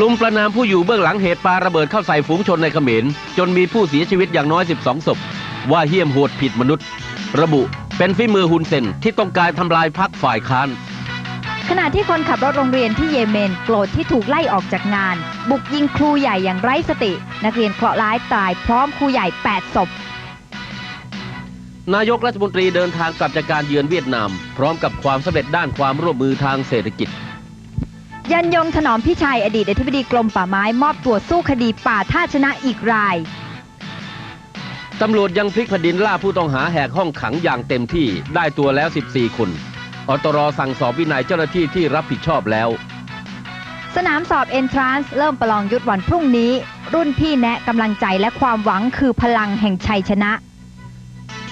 ลุมประนามผู้อยู่เบื้องหลังเหตุปาระเบิดเข้าใส่ฝูงชนในเขมร จนมีผู้เสียชีวิตอย่างน้อย 12 ศพ ว่าเหี้ยมโหดผิดมนุษย์ ระบุเป็นฝีมือฮุนเซนที่ต้องการทำลายพรรคฝ่ายค้าน ขณะที่คนขับรถโรงเรียนที่เยเมนโกรธที่ถูกไล่ออกจากงาน บุกยิงครูใหญ่อย่างไร้สติ นักเรียนเคราะห์ร้ายตายพร้อมครูใหญ่ 8 ศพนายกรัฐมนตรีเดินทางกลับจากการเยือนเวียดนาม พร้อมกับความสำเร็จด้านความร่วมมือทางเศรษฐกิจ ยันยงถนอมพิชัยอดีตอธิบดีกรมป่าไม้มอบตัวสู้คดีป่าท่าชนะอีกราย ตำรวจยังพลิกแผ่นดินล่าผู้ต้องหาแหกห้องขังอย่างเต็มที่ได้ตัวแล้ว 14 คนอตรสั่งสอบวินัยเจ้าหน้าที่ที่รับผิดชอบแล้ว สนามสอบ Entrance เริ่มประลองยุทธวันพรุ่งนี้ รุ่นพี่แนะกำลังใจและความหวังคือพลังแห่งชัยชนะ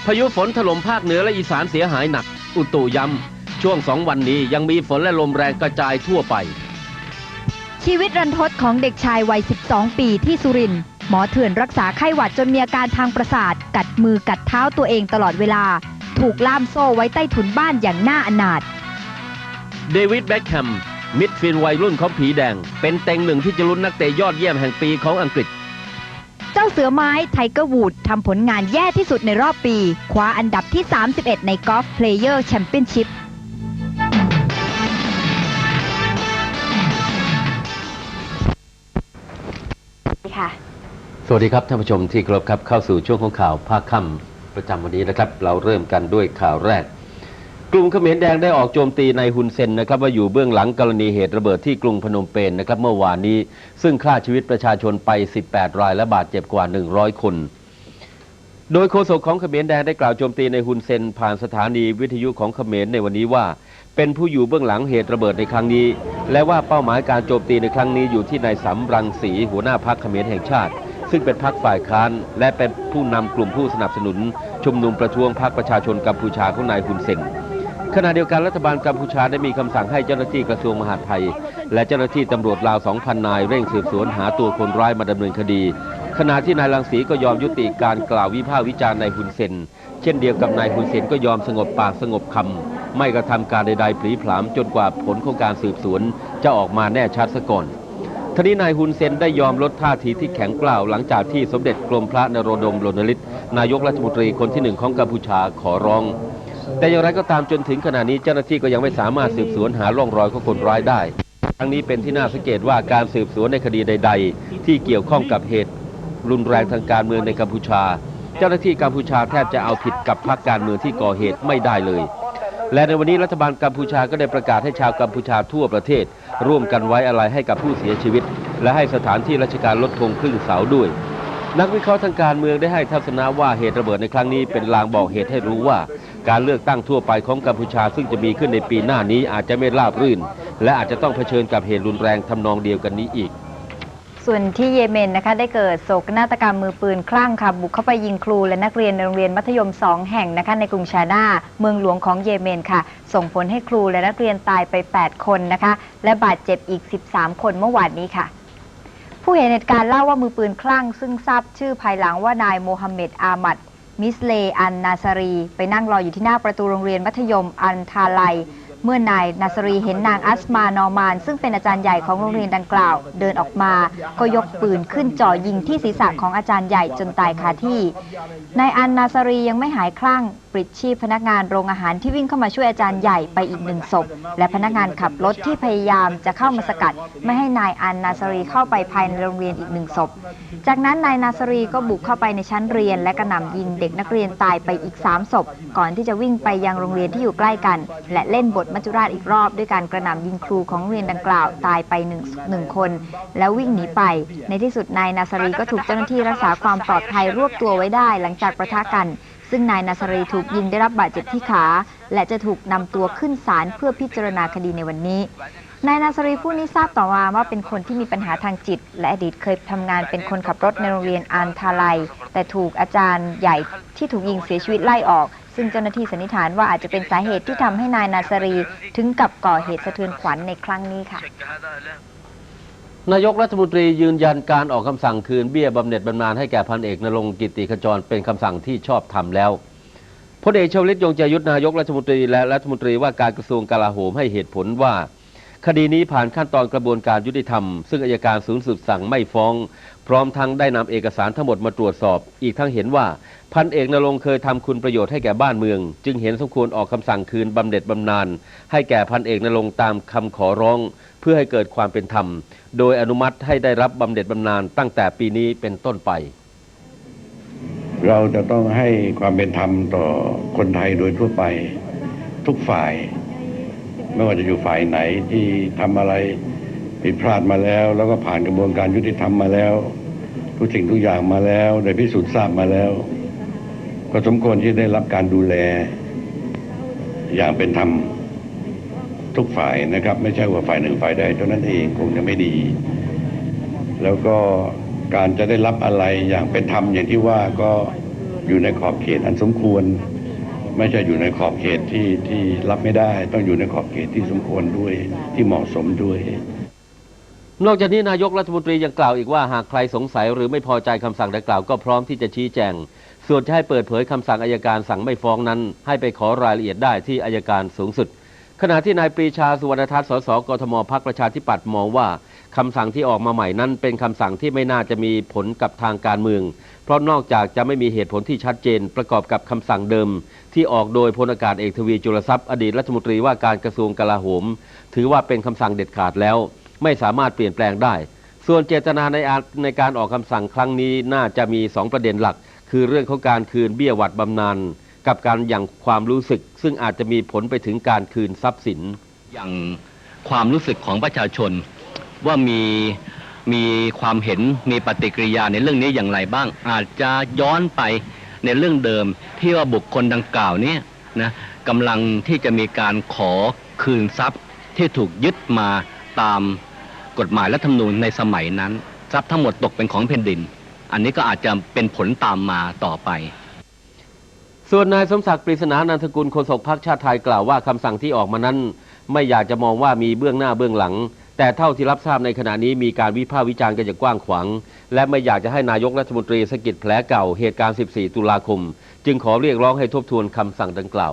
พายุฝนถล่มภาคเหนือและอีสานเสียหายหนัก อุตุย้ำช่วงสองวันนี้ยังมีฝนและลมแรงกระจายทั่วไป ชีวิตรันทดของเด็กชายวัย 12 ปีที่สุรินทร์หมอเถื่อนรักษาไข้หวัดจนมีอาการทางประสาท กัดมือกัดเท้าตัวเองตลอดเวลา ถูกล่ามโซ่ไว้ใต้ถุนบ้านอย่างน่าอนาถเดวิดแบ็คแฮมมิดฟิลด์วัยรุ่นของผีแดง เป็นเต็งหนึ่งที่จะลุ้นนักเตะยอดเยี่ยมแห่งปีของอังกฤษ เจ้าเสือไม้ไทเกอร์วูดทำผลงานแย่ที่สุดในรอบปี คว้าอันดับที่ 31 ในกอล์ฟเพลเยอร์แชมเปี้ยนชิพ สวัสดีครับท่านผู้ชมที่เคารพครับเข้าสู่ช่วงของข่าวภาคค่ำประจำวันนี้นะครับ เราเริ่มกันด้วยข่าวแรก กลุ่มเขมรแดงได้ออกโจมตีในายฮุนเซนนะครับว่าอยู่เบื้องหลังกรณีเหตุระเบิดที่กรุงพนมเปญนะครับเมื่อวานนี้ ซึ่งฆ่าชีวิตประชาชนไป 18 รายและบาดเจ็บกว่า 100 คน โดยโฆษกของเขมรแดงได้กล่าวโจมตีในายฮุนเซน ผ่านสถานีวิทยุของเขมรในวันนี้ว่า เป็นผู้อยู่เบื้องหลังเหตุระเบิดในครั้งนี้ และว่าเป้าหมายการโจมตีในครั้งนี้อยู่ที่นายสำรังสีหัวหน้าพรรคเขมรแห่งชาติ ซึ่งเป็นพรรคฝ่ายค้าน และเป็นผู้นำกลุ่มผู้สนับสนุน ชุมนุมประท้วงพรรคประชาชนกัมพูชาของนายฮุนเซนขณะเดียวกันรัฐบาลกัมพูชาได้มีคำสั่งให้เจ้าหน้าที่กระทรวงมหาดไทย และเจ้าหน้าที่ตำรวจราว 2,000 นายเร่งสืบสวนหาตัวคนร้ายมาดำเนินคดี ขณะที่นายรังสีก็ยอมยุติการกล่าววิพากษ์วิจารณ์นายฮุนเซนเช่นเดียวกับนายฮุนเซนก็ยอมสงบปากสงบคำไม่กระทำการใดๆผลีผลามจนกว่าผลของการสืบสวนจะออกมาแน่ชัดซะก่อน ทนี้นายฮุนเซนได้ยอมลดท่าทีที่แข็งกร้าวหลังจากที่สมเด็จกรมพระนโรดมโลนลิตนายกรัฐมนตรีคนที่หนึ่งของกัมพูชาขอร้อง แต่อย่างไรก็ตามจนถึงขณะนี้เจ้าหน้าที่ก็ยังไม่สามารถสืบสวนหาร่องรอยของคนร้ายได้ ทั้งนี้เป็นที่น่าสังเกตว่าการสืบสวนในคดีใด ๆ ที่เกี่ยวข้องกับเหตุรุนแรงทางการเมืองในกัมพูชา เจ้าหน้าที่กัมพูชาแทบจะเอาผิดกับพรรคการเมืองที่ก่อเหตุไม่ได้เลย และในวันนี้รัฐบาลกัมพูชาก็ได้ประกาศให้ชาวกัมพูชาทั่วประเทศ ร่วมกันไว้อะไรให้กับผู้เสียชีวิต และให้สถานที่ราชการลดธงครึ่งเสาด้วย นักวิเคราะห์ทางการเมืองได้ให้ทัศนะว่าเหตุระเบิดในครั้งนี้เป็นลางบอกเหตุให้รู้ว่า การเลือกตั้งทั่วไปของกัมพูชาซึ่งจะมีขึ้นในปีหน้านี้อาจจะไม่ราบรื่น และอาจจะต้องเผชิญกับเหตุรุนแรงทำนองเดียวกันนี้อีก ส่วนที่เยเมนนะคะได้เกิดโศกนาฏกรรมมือปืนคลั่งค่ะบุกเข้าไปยิงครูและนักเรียนในโรงเรียนมัธยม 2 แห่งนะคะในกรุงชาดาเมืองหลวงของเยเมนค่ะ ส่งผลให้ครูและนักเรียนตายไป 8 คนนะคะ และบาดเจ็บอีก 13 คนเมื่อวานนี้ค่ะผู้เห็นเหตุการณ์เล่าว่ามือปืนคลั่ง ซึ่งทราบชื่อภายหลังว่านายโมฮัมเหม็ดอามัดมิสเลอันนาซารี ไปนั่งรออยู่ที่หน้าประตูโรงเรียนมัธยมอันทาไล เมื่อนายนาซรีเห็นนางอัสมานอมาน ซึ่งเป็นอาจารย์ใหญ่ของโรงเรียนดังกล่าว เดินออกมา ก็ยกปืนขึ้นจ่อยิงที่ศีรษะของอาจารย์ใหญ่จนตายคาที่นายอันนาซรียังไม่หายคลั่งปลิดชีพพนักงานโรงอาหารที่วิ่งเข้ามาช่วยอาจารย์ใหญ่ไปอีกหนึ่งศพ และพนักงานขับรถที่พยายามจะเข้ามาสกัด ไม่ให้นายอันนาซารีเข้าไปภายในโรงเรียนอีกหนึ่งศพ จากนั้นนายนาซารีก็บุกเข้าไปในชั้นเรียน และกระหน่ำยิงเด็กนักเรียนตายไปอีก3ศพ ก่อนที่จะวิ่งไปยังโรงเรียนที่อยู่ใกล้กัน และเล่นบทมัจจุราชอีกรอบด้วยการกระหน่ำยิงครูของโรงเรียนดังกล่าวตายไปหนึ่งหนึ่งคน แล้ววิ่งหนีไป ในที่สุดนายนาซารีก็ถูกเจ้าหน้าที่รักษาความปลอดภัยรวบตัวไว้ได้ หลังจากประทะกัน ซึ่งนายนาซารีถูกยิงได้รับบาดเจ็บที่ขา และจะถูกนำตัวขึ้นศาลเพื่อพิจารณาคดีในวันนี้ นายนาซารีผู้นี้ทราบต่อมาว่าเป็นคนที่มีปัญหาทางจิต และอดีตเคยทำงานเป็นคนขับรถในโรงเรียนอันทาไลแต่ถูกอาจารย์ใหญ่ที่ถูกยิงเสียชีวิตไล่ออก ซึ่งเจ้าหน้าที่สันนิษฐานว่าอาจจะเป็นสาเหตุที่ทำให้นายนาซารีถึงกับก่อเหตุสะเทือนขวัญในครั้งนี้ค่ะ นายกรัฐมนตรียืนยันการออกคำสั่งคืนเบี้ยบำเหน็จบำนาญให้แก่พันเอกนรงกิติขจรเป็นคำสั่งที่ชอบทำแล้วพลเอกชวลิตยงใจยุทธนายกรัฐมนตรีและรัฐมนตรีว่าการกระทรวงกลาโหมให้เหตุผลว่า คดีนี้ผ่านขั้นตอนกระบวนการยุติธรรม ซึ่งอายการสูงสุดสั่งไม่ฟ้อง พร้อมทั้งได้นำเอกสารทั้งหมดมาตรวจสอบ อีกทั้งเห็นว่าพันเอกนรงเคยทำคุณประโยชน์ให้แก่บ้านเมือง จึงเห็นสมควรออกคำสั่งคืนบำเหน็จบำนาญให้แก่พันเอกนรงตามคำขอร้อง เพื่อให้เกิดความเป็นธรรม โดยอนุมัติให้ได้รับบำเหน็จบำนาญตั้งแต่ปีนี้เป็นต้นไป เราจะต้องให้ความเป็นธรรมต่อคนไทยโดยทั่วไปทุกฝ่าย ไม่ว่าจะอยู่ฝ่ายไหนที่ทำอะไรผิดพลาดมาแล้ว แล้วก็ผ่านกระบวนการยุติธรรมมาแล้ว ทุกสิ่งทุกอย่างมาแล้วได้พิสูจน์ทราบมาแล้ว ก็สมควรที่ได้รับการดูแล อย่างเป็นธรรมทุกฝ่ายนะครับ ไม่ใช่ว่าฝ่ายหนึ่งฝ่ายใดเท่านั้นเองคงจะไม่ดี แล้วก็การจะได้รับอะไรอย่างเป็นธรรมอย่างที่ว่าก็อยู่ในขอบเขตอันสมควร ไม่ใช่อยู่ในขอบเขตที่ที่รับไม่ได้ ต้องอยู่ในขอบเขตที่สมควรด้วยที่เหมาะสมด้วย นอกจากนี้นายกรัฐมนตรียังกล่าวอีกว่าหากใครสงสัยหรือไม่พอใจคำสั่งดังกล่าวก็พร้อมที่จะชี้แจง ส่วนจะให้เปิดเผยคำสั่งอายการสั่งไม่ฟ้องนั้น ให้ไปขอรายละเอียดได้ที่อายการสูงสุด ขณะที่นายปรีชาสุวรรณทัศน์สสกทมพักประชาธิปัตย์มองว่าคำสั่งที่ออกมาใหม่นั้น เป็นคำสั่งที่ไม่น่าจะมีผลกับทางการเมือง เพราะนอกจากจะไม่มีเหตุผลที่ชัดเจน ประกอบกับคำสั่งเดิม ที่ออกโดยพลอากาศเอกทวีจุลทรัพย์อดีตรัฐมนตรีว่าการกระทรวงกลาโหม ถือว่าเป็นคำสั่งเด็ดขาดแล้ว ไม่สามารถเปลี่ยนแปลงได้ ส่วนเจตนาในในการออกคำสั่งครั้งนี้น่าจะมีสองประเด็นหลัก คือเรื่องของการคืนเบี้ยหวัดบำนาญกับการอย่างความรู้สึก ซึ่งอาจจะมีผลไปถึงการคืนทรัพย์สิน อย่างความรู้สึกของประชาชนว่ามีมีความเห็นมีปฏิกิริยาในเรื่องนี้อย่างไรบ้าง อาจจะย้อนไปในเรื่องเดิมที่ว่าบุคคลดังกล่าวนี้นะกำลังที่จะมีการขอคืนทรัพย์ที่ถูกยึดมาตาม กฎหมายรัฐธรรมนูญในสมัยนั้นทรัพย์ทั้งหมดตกเป็นของแผ่นดิน อันนี้ก็อาจจะเป็นผลตามมาต่อไป ส่วนนายสมศักดิ์ปริศนานันทกุลโฆษกพรรคชาติไทยกล่าวว่าคำสั่งที่ออกมานั้น ไม่อยากจะมองว่ามีเบื้องหน้าเบื้องหลัง แต่เท่าที่รับทราบในขณะนี้มีการวิพากษ์วิจารณ์กันอย่างกว้างขวางและไม่อยากจะให้นายกรัฐมนตรีสะกิดแผลเก่าเหตุการณ์ 14 ตุลาคม จึงขอเรียกร้องให้ทบทวนคำสั่งดังกล่าว